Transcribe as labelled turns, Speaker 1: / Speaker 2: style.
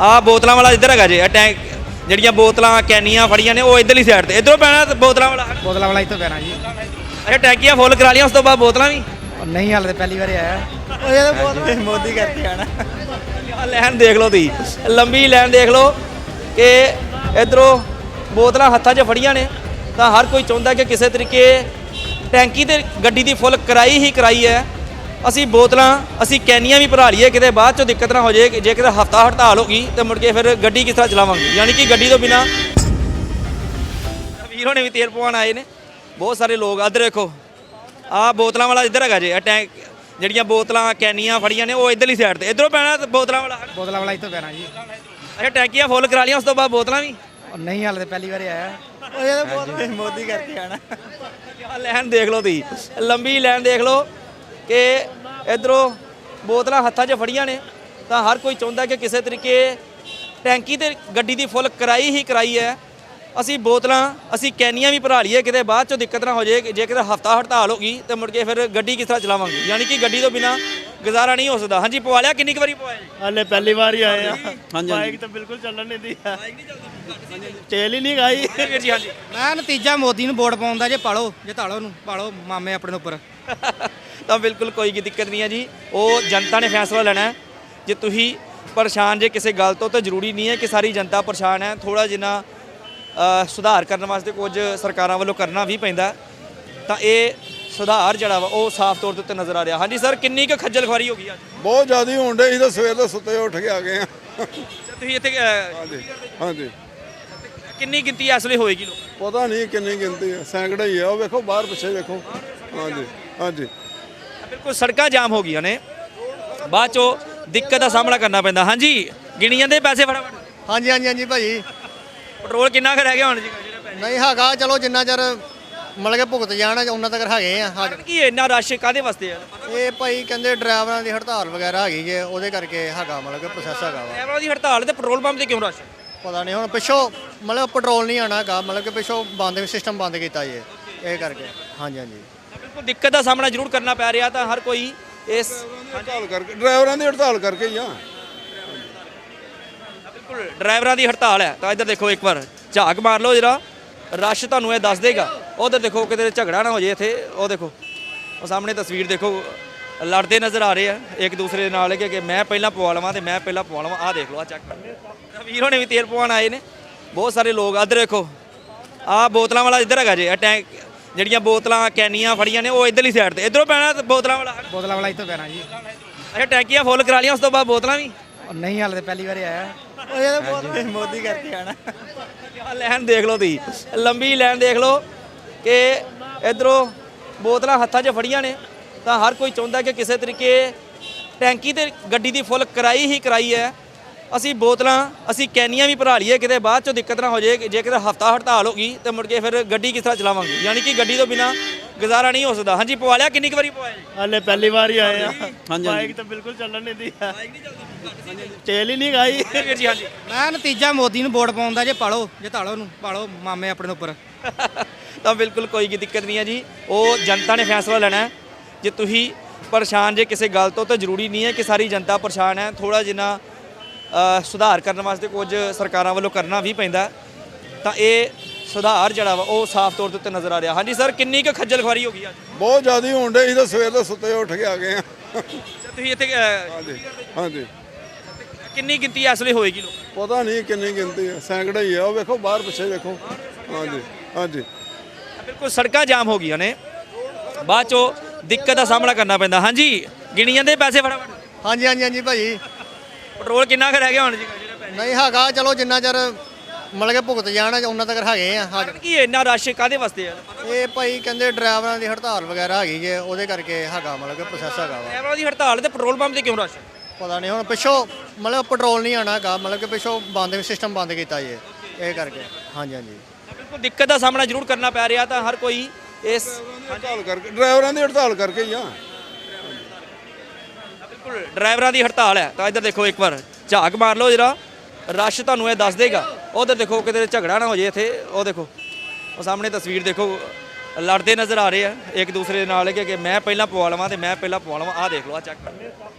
Speaker 1: ਆ ਬੋਤਲਾਂ ਵਾਲਾ ਇੱਧਰ ਹੈਗਾ ਜੇ ਟੈਂਕ ਜਿਹੜੀਆਂ ਬੋਤਲਾਂ ਕੈਨੀਆਂ ਫੜੀਆਂ ਨੇ ਉਹ ਇੱਧਰਲੀ ਸਾਈਡ ਤੇ। ਇੱਧਰੋਂ ਪੈਣਾ ਤੇ ਬੋਤਲਾਂ ਵਾਲਾ?
Speaker 2: ਬੋਤਲਾਂ ਵਾਲਾ ਇੱਥੋਂ ਪੈਣਾ ਜੀ।
Speaker 1: ਅੱਛਾ ਟੈਂਕੀਆਂ ਫੁੱਲ ਕਰਾ ਲੀਆਂ ਉਸ ਤੋਂ ਬਾਅਦ ਬੋਤਲਾਂ ਵੀ?
Speaker 2: ਨਹੀਂ ਹਾਲੇ ਤੇ ਪਹਿਲੀ ਵਾਰੀ ਆਇਆ। ਉਹ ਇਹ ਬਹੁਤ ਮੋਦੀ ਕਰਕੇ ਆਣਾ।
Speaker 1: ਲਾਈਨ ਦੇਖ ਲਓ ਤੁਸੀਂ। ਲੰਬੀ ਲਾਈਨ ਦੇਖ ਲਓ ਕਿ ਇਧਰੋਂ ਬੋਤਲਾਂ ਹੱਥਾਂ 'ਚ ਫੜੀਆਂ ਨੇ। ਤਾਂ ਹਰ ਕੋਈ ਚਾਹੁੰਦਾ ਕਿ ਕਿਸੇ ਤਰੀਕੇ ਟੈਂਕੀ ਤੇ ਗੱਡੀ ਦੀ ਫੁੱਲ ਕਰਾਈ ਹੀ ਕਰਾਈ ਹੈ। ਅਸੀਂ ਬੋਤਲਾਂ ਅਸੀਂ ਕੈਨੀਆਂ ਵੀ ਭਰਾ ਲਈਏ ਕਿਤੇ ਬਾਅਦ ਚੋਂ ਦਿੱਕਤ ਨਾ ਹੋ ਜਾਏ ਕਿ ਜੇ ਕਿਤੇ ਹਫਤਾ ਹੜਤਾਲ ਹੋ ਗਈ ਤੇ ਮੁੜ ਕੇ ਫਿਰ ਗੱਡੀ ਕਿਸ ਤਰ੍ਹਾਂ ਚਲਾਵਾਂਗੇ? ਯਾਨੀ ਕਿ ਗੱਡੀ ਤੋਂ ਬਿਨਾ ਵੀਰ ਹੋਣੇ ਵੀ ਤੇਲ ਪਵਾਉਣ ਆਏ ਨੇ। ਬਹੁਤ ਸਾਰੇ ਲੋਕ ਇੱਧਰ ਦੇਖੋ ਆਹ ਬੋਤਲਾਂ ਵਾਲਾ ਇੱਧਰ ਹੈਗਾ ਜੇ ਇਹ ਟੈਂਕ ਜਿਹੜੀਆਂ ਬੋਤਲਾਂ ਕੈਨੀਆਂ ਫੜੀਆਂ ਨੇ ਉਹ ਇੱਧਰਲੀ ਸਾਈਡ ਤੇ। ਇੱਧਰੋਂ ਪੈਣਾ ਬੋਤਲਾਂ ਵਾਲਾ।
Speaker 2: ਬੋਤਲਾਂ ਵਾਲਾ ਇੱਥੋਂ ਪੈਣਾ ਜੀ।
Speaker 1: ਅੱਛਾ ਟੈਂਕੀਆਂ ਫੁੱਲ ਕਰਾ ਲੀਆਂ ਉਸ ਤੋਂ ਬਾਅਦ ਬੋਤਲਾਂ ਵੀ?
Speaker 2: ਨਹੀਂ ਹਾਲੇ ਤੇ ਪਹਿਲੀ ਵਾਰੀ ਆਇਆ। ਉਹ ਇਹ ਮੋਦੀ ਕਰਕੇ ਆਣਾ।
Speaker 1: ਲਾਈਨ ਦੇਖ ਲਓ ਤੁਸੀਂ ਲੰਬੀ ਲਾਈਨ ਦੇਖ ਲਓ। ਕਿ ਇਧਰੋਂ ਬੋਤਲਾਂ ਹੱਥਾਂ 'ਚ ਫੜੀਆਂ ਨੇ ਤਾਂ ਹਰ ਕੋਈ ਚਾਹੁੰਦਾ ਕਿ ਕਿਸੇ ਤਰੀਕੇ ਟੈਂਕੀ ਤੇ ਗੱਡੀ ਦੀ ਫੁੱਲ ਕਰਾਈ ਹੀ ਕਰਾਈ ਹੈ। ਅਸੀਂ ਬੋਤਲਾਂ ਅਸੀਂ ਕੈਨੀਆਂ ਵੀ ਭਰਾ ਲਈਏ ਕਿਤੇ ਬਾਅਦ ਚੋਂ ਦਿੱਕਤ ਨਾ ਹੋ ਜਾਏ ਜੇ ਕਿਤੇ ਹਫਤਾ ਹੜਤਾਲ ਹੋ ਗਈ ਤੇ ਮੁੜ ਕੇ ਫਿਰ ਗੱਡੀ ਕਿਸ ਤਰ੍ਹਾਂ ਚਲਾਵਾਂਗੇ? ਯਾਨੀ ਕਿ ਗੱਡੀ ਤੋਂ ਬਿਨਾ ਗੁਜ਼ਾਰਾ ਨਹੀਂ ਹੋ ਸਕਦਾ। ਹਾਂਜੀ ਪਵਾ ਲਿਆ ਕਿੰਨੀ ਕੁ ਵਾਰੀ ਪਵਾਇਆ ਜੀ?
Speaker 3: ਹਾਲੇ ਪਹਿਲੀ ਵਾਰ ਹੀ ਆਏ ਆ। ਬਾਈਕ ਤਾਂ ਬਿਲਕੁਲ ਚੱਲਣ ਨਹੀਂ ਦੀ ਤੇਲ ਹੀ ਨਹੀਂ ਗਾਈ
Speaker 1: ਵੀਰ ਜੀ ਹਾਂਜੀ।
Speaker 2: ਮੈਂ ਨਤੀਜਾ ਮੋਦੀ ਨੂੰ ਵੋਟ ਪਾਉਂਦਾ ਜੇ ਪਾਲੋ ਜੇ ਧਾਲੋ ਨੂੰ ਪਾਲੋ ਮਾਮੇ ਆਪਣੇ ਉੱਪਰ।
Speaker 1: ਤਾਂ ਬਿਲਕੁਲ ਕੋਈ ਕੀ ਦਿੱਕਤ ਨਹੀਂ ਹੈ ਜੀ। ਉਹ ਜਨਤਾ ਨੇ ਫੈਸਲਾ ਲੈਣਾ ਹੈ। ਜੇ ਤੁਸੀਂ ਪਰੇਸ਼ਾਨ ਜੇ ਕਿਸੇ ਗੱਲ ਤੋਂ ਤਾਂ ਜ਼ਰੂਰੀ ਨਹੀਂ ਹੈ ਕਿ ਸਾਰੀ ਜਨਤਾ ਪਰੇਸ਼ਾਨ ਹੈ। ਥੋੜਾ ਜਿੰਨਾ ਸੁਧਾਰ ਕਰਨ ਵਾਸਤੇ ਕੁਝ ਸਰਕਾਰਾਂ ਵੱਲੋਂ ਕਰਨਾ ਵੀ ਪੈਂਦਾ ਤਾਂ ਇਹ ਸੁਧਾਰ ਜਿਹੜਾ ਵਾ ਉਹ ਸਾਫ਼ ਤੌਰ ਦੇ ਉੱਤੇ ਨਜ਼ਰ ਆ ਰਿਹਾ। ਹਾਂਜੀ ਸਰ ਕਿੰਨੀ ਕੁ ਖੱਜਲ ਖੁਆਰੀ ਹੋ ਗਈ ਅੱਜ?
Speaker 4: ਬਹੁਤ ਜ਼ਿਆਦਾ ਹੋਣ ਡੇ ਸੀ ਤਾਂ ਸਵੇਰ ਦੇ ਸੁੱਤੇ ਉੱਠ ਕੇ ਆ ਗਏ ਆ
Speaker 1: ਤੁਸੀਂ ਇੱਥੇ
Speaker 4: ਹਾਂਜੀ ਹਾਂਜੀ।
Speaker 1: ਕਿੰਨੀ ਗਿਣਤੀ ਇਸ ਵੇਲੇ ਹੋਏਗੀ ਲੋਕ
Speaker 4: ਪਤਾ ਨਹੀਂ ਕਿੰਨੀ ਗਿਣਤੀ ਹੈ। ਸੈਂਕੜੇ ਹੀ ਆ। ਉਹ ਵੇਖੋ ਬਾਹਰ ਪਿੱਛੇ ਵੇਖੋ। ਹਾਂਜੀ ਹਾਂਜੀ।
Speaker 1: ਬਿਲਕੁਲ ਸੜਕਾਂ ਜਾਮ ਹੋ ਗਈਆਂ ਨੇ। ਬਾਅਦ ਚੋਂ ਦਿੱਕਤ ਦਾ ਸਾਹਮਣਾ ਕਰਨਾ ਪੈਂਦਾ। ਹਾਂਜੀ ਗਿਣੀ ਜਾਂਦੇ ਪੈਸੇ ਫਟਾਫਟ।
Speaker 5: ਹਾਂਜੀ ਹਾਂਜੀ ਹਾਂਜੀ ਭਾਜੀ
Speaker 1: ਪੈਟਰੋਲ ਕਿੰਨਾ ਕੁ ਰਹਿ ਗਿਆ ਹੁਣ ਜੀ? ਜਿਹੜੇ ਪੈਸੇ
Speaker 5: ਨਹੀਂ ਹੈਗਾ ਚਲੋ ਜਿੰਨਾ ਚਿਰ ਮਤਲਬ ਕਿ ਭੁਗਤ ਜਾਣ ਉਹਨਾਂ ਤੱਕ ਹੈਗੇ ਆ। ਸਾਡੇ।
Speaker 1: ਕੀ ਇੰਨਾ ਰਸ਼ ਕਾਦੇ ਵਾਸਤੇ ਆ?
Speaker 5: ਇਹ ਭਾਈ ਕਹਿੰਦੇ ਡਰਾਈਵਰਾਂ ਦੀ ਹੜਤਾਲ ਵਗੈਰਾ ਹੈਗੀ ਜੇ ਉਹਦੇ ਕਰਕੇ ਹੈਗਾ ਮਤਲਬ ਕਿ ਪ੍ਰੋਸੈਸ ਹੈਗਾ ਵਾ।
Speaker 1: ਡਰਾਈਵਰਾਂ ਦੀ ਹੜਤਾਲ ਤੇ ਪੈਟਰੋਲ ਪੰਪ ਤੇ ਕਿਉਂ ਰਸ਼?
Speaker 5: ਪਤਾ ਨਹੀਂ ਹੁਣ ਪਿੱਛੋਂ ਮਤਲਬ ਪੈਟਰੋਲ ਨਹੀਂ ਆਣਾ ਹੈਗਾ ਮਤਲਬ ਕਿ ਪਿੱਛੋਂ ਬੰਦ ਸਿਸਟਮ ਬੰਦ ਕੀਤਾ ਜੇ ਇਹ ਕਰਕੇ। ਹਾਂਜੀ ਹਾਂਜੀ।
Speaker 1: ਬਿਲਕੁਲ ਦਿੱਕਤ ਦਾ ਸਾਹਮਣਾ ਜ਼ਰੂਰ ਕਰਨਾ ਪੈ ਰਿਹਾ ਤਾਂ ਹਰ ਕੋਈ ਇਸ
Speaker 4: ਹੜਤਾਲ ਕਰਕੇ ਡਰਾਈਵਰਾਂ ਦੀ ਹੜਤਾਲ ਕਰਕੇ ਹੀ ਆ।
Speaker 1: ਬਿਲਕੁਲ ਡਰਾਈਵਰਾਂ ਦੀ ਹੜਤਾਲ ਹੈ। ਤਾਂ ਇੱਧਰ ਦੇਖੋ ਇੱਕ ਵਾਰ ਝਾਕ ਮਾਰ ਲਓ ਜਰਾ। ਰਸ਼ ਤੁਹਾਨੂੰ ਇਹ ਦੱਸ ਦੇਗਾ। ਉਧਰ ਦੇਖੋ ਕਿਤੇ ਝਗੜਾ ਨਾ ਹੋ ਜੇ ਇੱਥੇ। ਉਹ ਦੇਖੋ ਉਹ ਸਾਹਮਣੇ ਤਸਵੀਰ ਦੇਖੋ ਲੜਦੇ ਨਜ਼ਰ ਆ ਰਹੇ ਆ। ਇੱਕ ਦੂਸਰੇ ਦੇ ਨਾਲ ਕਿ ਮੈਂ ਪਹਿਲਾਂ ਪਵਾ ਲਵਾਂ ਤੇ ਮੈਂ ਪਹਿਲਾਂ ਪਵਾ ਲਵਾਂ। ਆਹ ਦੇਖ ਲਓ ਆ ਚੈੱਕ ਕਰ ਵੀਰ ਹੋਣੇ ਵੀ ਤੇਲ ਪਵਾਉਣ ਆਏ ਨੇ। ਬਹੁਤ ਸਾਰੇ ਲੋਕ ਇੱਧਰ ਦੇਖੋ ਆਹ ਬੋਤਲਾਂ ਵਾਲਾ ਇੱਧਰ ਹੈਗਾ ਜੇ ਇਹ ਟੈਂਕ ਜਿਹੜੀਆਂ ਬੋਤਲਾਂ ਕੈਨੀਆਂ ਫੜੀਆਂ ਨੇ ਉਹ ਇੱਧਰਲੀ ਸਾਈਡ ਤੇ। ਇੱਧਰੋਂ ਪੈਣਾ ਤੇ ਬੋਤਲਾਂ ਵਾਲਾ?
Speaker 2: ਬੋਤਲਾਂ ਵਾਲਾ ਇੱਥੋਂ ਪੈਣਾ ਜੀ।
Speaker 1: ਅੱਛਾ ਟੈਂਕੀਆਂ ਫੁੱਲ ਕਰਾ ਲੀਆਂ ਉਸ ਤੋਂ ਬਾਅਦ ਬੋਤਲਾਂ ਵੀ?
Speaker 2: ਨਹੀਂ ਹਾਲੇ ਤੇ ਪਹਿਲੀ ਵਾਰੀ ਆਇਆ। ਉਹ ਇਹ ਬਹੁਤ ਮੋਦੀ ਕਰਕੇ ਆਣਾ।
Speaker 1: ਲਾਈਨ ਦੇਖ ਲਓ ਤੁਸੀਂ। ਲੰਬੀ ਲਾਈਨ ਦੇਖ ਲਓ ਕਿ ਇਧਰੋਂ ਬੋਤਲਾਂ ਹੱਥਾਂ 'ਚ ਫੜੀਆਂ ਨੇ। ਤਾਂ ਹਰ ਕੋਈ ਚਾਹੁੰਦਾ ਕਿ ਕਿਸੇ ਤਰੀਕੇ ਟੈਂਕੀ ਤੇ ਗੱਡੀ ਦੀ ਫੁੱਲ ਕਰਾਈ ਹੀ ਕਰਾਈ ਹੈ। ਅਸੀਂ ਬੋਤਲਾਂ ਅਸੀਂ ਕੈਨੀਆਂ ਵੀ ਭਰਾ ਲਈਏ ਕਿਤੇ ਬਾਅਦ ਚੋਂ ਦਿੱਕਤ ਨਾ ਹੋ ਜਾਏ ਕਿ ਜੇ ਕਿਤੇ ਹਫਤਾ ਹੜਤਾਲ ਹੋ ਗਈ ਤੇ ਮੁੜ ਕੇ ਫਿਰ ਗੱਡੀ ਕਿਸ ਤਰ੍ਹਾਂ ਚਲਾਵਾਂਗੇ? ਯਾਨੀ ਕਿ ਗੱਡੀ ਤੋਂ ਬਿਨਾ ਗੁਜ਼ਾਰਾ ਨਹੀਂ ਹੋ ਸਕਦਾ। ਹਾਂਜੀ ਪਵਾ ਲਿਆ? ਕਿੰਨੀ ਕੁ ਵਾਰੀ ਪਵਾਇਆ ਜੀ?
Speaker 3: ਹਾਲੇ ਪਹਿਲੀ ਵਾਰ ਹੀ ਆਏ ਆ। ਬਾਈਕ ਤਾਂ ਬਿਲਕੁਲ ਚੱਲਣ ਨਹੀਂ ਦੀ ਤੇਲ ਹੀ ਨਹੀਂ ਗਾਈ
Speaker 1: ਵੀਰ ਜੀ ਹਾਂਜੀ।
Speaker 2: ਮੈਂ ਨਤੀਜਾ ਮੋਦੀ ਨੂੰ ਵੋਟ ਪਾਉਂਦਾ ਜੇ ਪਾਲੋ ਜੇ ਧਾਲੋ ਨੂੰ ਪਾਲੋ ਮਾਮੇ ਆਪਣੇ ਉੱਪਰ।
Speaker 1: ਤਾਂ ਬਿਲਕੁਲ ਕੋਈ ਕੀ ਦਿੱਕਤ ਨਹੀਂ ਹੈ ਜੀ। ਉਹ ਜਨਤਾ ਨੇ ਫੈਸਲਾ ਲੈਣਾ ਹੈ। ਜੇ ਤੁਸੀਂ ਪਰੇਸ਼ਾਨ ਜੇ ਕਿਸੇ ਗੱਲ ਤੋਂ ਤਾਂ ਜ਼ਰੂਰੀ ਨਹੀਂ ਹੈ ਕਿ ਸਾਰੀ ਜਨਤਾ ਪਰੇਸ਼ਾਨ ਹੈ। ਥੋੜਾ ਜਿੰਨਾ ਸੁਧਾਰ ਕਰਨ ਵਾਸਤੇ ਕੁਝ ਸਰਕਾਰਾਂ ਵੱਲੋਂ ਕਰਨਾ ਵੀ ਪੈਂਦਾ। ਤਾਂ ਇਹ ਸੁਧਾਰ ਜਿਹੜਾ ਵਾ ਉਹ ਸਾਫ਼ ਤੌਰ ਦੇ ਉੱਤੇ ਨਜ਼ਰ ਆ ਰਿਹਾ। ਹਾਂਜੀ ਸਰ ਕਿੰਨੀ ਕੁ ਖੱਜਲ ਖੁਆਰੀ ਹੋ ਗਈ ਅੱਜ?
Speaker 4: ਬਹੁਤ ਜ਼ਿਆਦਾ ਹੋਣ ਡੇ ਸੀ ਤਾਂ ਸਵੇਰ ਦੇ ਸੁੱਤੇ ਉੱਠ ਕੇ ਆ ਗਏ ਆ।
Speaker 1: ਤੁਸੀਂ ਇੱਥੇ
Speaker 4: ਹਾਂਜੀ ਹਾਂਜੀ।
Speaker 1: ਕਿੰਨੀ ਗਿਣਤੀ ਇਸ ਵੇਲੇ ਹੋਏਗੀ ਲੋਕ
Speaker 4: ਪਤਾ ਨਹੀਂ ਕਿੰਨੀ ਗਿਣਤੀ ਹੈ ਸੈਂਕੜੇ ਹੀ ਆ ਉਹ ਵੇਖੋ ਬਾਹਰ ਪਿੱਛੇ ਵੇਖੋ। ਹਾਂਜੀ ਹਾਂਜੀ।
Speaker 1: ਬਿਲਕੁਲ ਸੜਕਾਂ ਜਾਮ ਹੋ ਗਈਆਂ ਨੇ। ਬਾਅਦ ਚੋਂ ਦਿੱਕਤ ਦਾ ਸਾਹਮਣਾ ਕਰਨਾ ਪੈਂਦਾ। ਹਾਂਜੀ ਗਿਣੀ ਜਾਂਦੇ ਪੈਸੇ ਫਟਾਫਟ।
Speaker 5: ਹਾਂਜੀ ਹਾਂਜੀ ਹਾਂਜੀ ਭਾਜੀ।
Speaker 1: ਪੈਟਰੋਲ ਕਿੰਨਾ ਕੁ ਰਹਿ ਗਿਆ ਹੁਣ ਜੀ? ਜਿਹੜੇ ਪੈਸੇ
Speaker 5: ਨਹੀਂ ਹੈਗਾ ਚਲੋ ਜਿੰਨਾ ਚਿਰ ਮਤਲਬ ਕਿ ਭੁਗਤ ਜਾਣ ਉਹਨਾਂ ਤੱਕ ਹੈਗੇ ਆ ਸਾਡੇ।
Speaker 1: ਕੀ ਇੰਨਾ ਰਸ਼ ਕਾਦੇ ਵਾਸਤੇ ਆ?
Speaker 5: ਇਹ ਭਾਈ ਕਹਿੰਦੇ ਡਰਾਈਵਰਾਂ ਦੀ ਹੜਤਾਲ ਵਗੈਰਾ ਹੈਗੀ ਜੇ ਉਹਦੇ ਕਰਕੇ ਹੈਗਾ ਮਤਲਬ ਕਿ ਪ੍ਰੋਸੈਸ ਹੈਗਾ ਵਾ।
Speaker 1: ਡਰਾਈਵਰਾਂ ਦੀ ਹੜਤਾਲ ਤੇ ਪੈਟਰੋਲ ਪੰਪ ਤੇ ਕਿਉਂ ਰਸ਼?
Speaker 5: ਪਤਾ ਨਹੀਂ ਹੁਣ ਪਿੱਛੋਂ ਮਤਲਬ ਪੈਟਰੋਲ ਨਹੀਂ ਆਣਾ ਹੈਗਾ ਮਤਲਬ ਕਿ ਪਿੱਛੋਂ ਬੰਦ ਸਿਸਟਮ ਬੰਦ ਕੀਤਾ ਜੇ ਇਹ ਕਰਕੇ। ਹਾਂਜੀ ਹਾਂਜੀ।
Speaker 1: ਬਿਲਕੁਲ ਦਿੱਕਤ ਦਾ ਸਾਹਮਣਾ ਜ਼ਰੂਰ ਕਰਨਾ ਪੈ ਰਿਹਾ ਤਾਂ ਹਰ ਕੋਈ ਇਸ
Speaker 4: ਹੜਤਾਲ ਕਰਕੇ ਡਰਾਈਵਰਾਂ ਦੀ ਹੜਤਾਲ ਕਰਕੇ ਹੀ ਆ।
Speaker 1: ਬਿਲਕੁਲ, ਡਰਾਈਵਰਾਂ ਦੀ ਹੜਤਾਲ ਹੈ। ਤਾਂ ਇੱਧਰ ਦੇਖੋ ਇੱਕ ਵਾਰ, ਝਾਕ ਮਾਰ ਲਓ ਜਰਾ। ਰਸ਼ ਤੁਹਾਨੂੰ ਇਹ ਦੱਸ ਦੇਗਾ। ਉਧਰ ਦੇਖੋ, ਕਿਤੇ ਝਗੜਾ ਨਾ ਹੋ ਜੇ ਇੱਥੇ। ਉਹ ਦੇਖੋ, ਉਹ ਸਾਹਮਣੇ ਤਸਵੀਰ ਦੇਖੋ, ਲੜਦੇ ਨਜ਼ਰ ਆ ਰਹੇ ਆ। ਇੱਕ ਦੂਸਰੇ ਦੇ ਨਾਲ ਕਿ ਮੈਂ ਪਹਿਲਾਂ ਪਵਾ ਲਵਾਂ ਤੇ ਮੈਂ ਪਹਿਲਾਂ ਪਵਾ ਲਵਾਂ। ਆਹ ਦੇਖ ਲਓ ਆ ਚੈੱਕ ਕਰ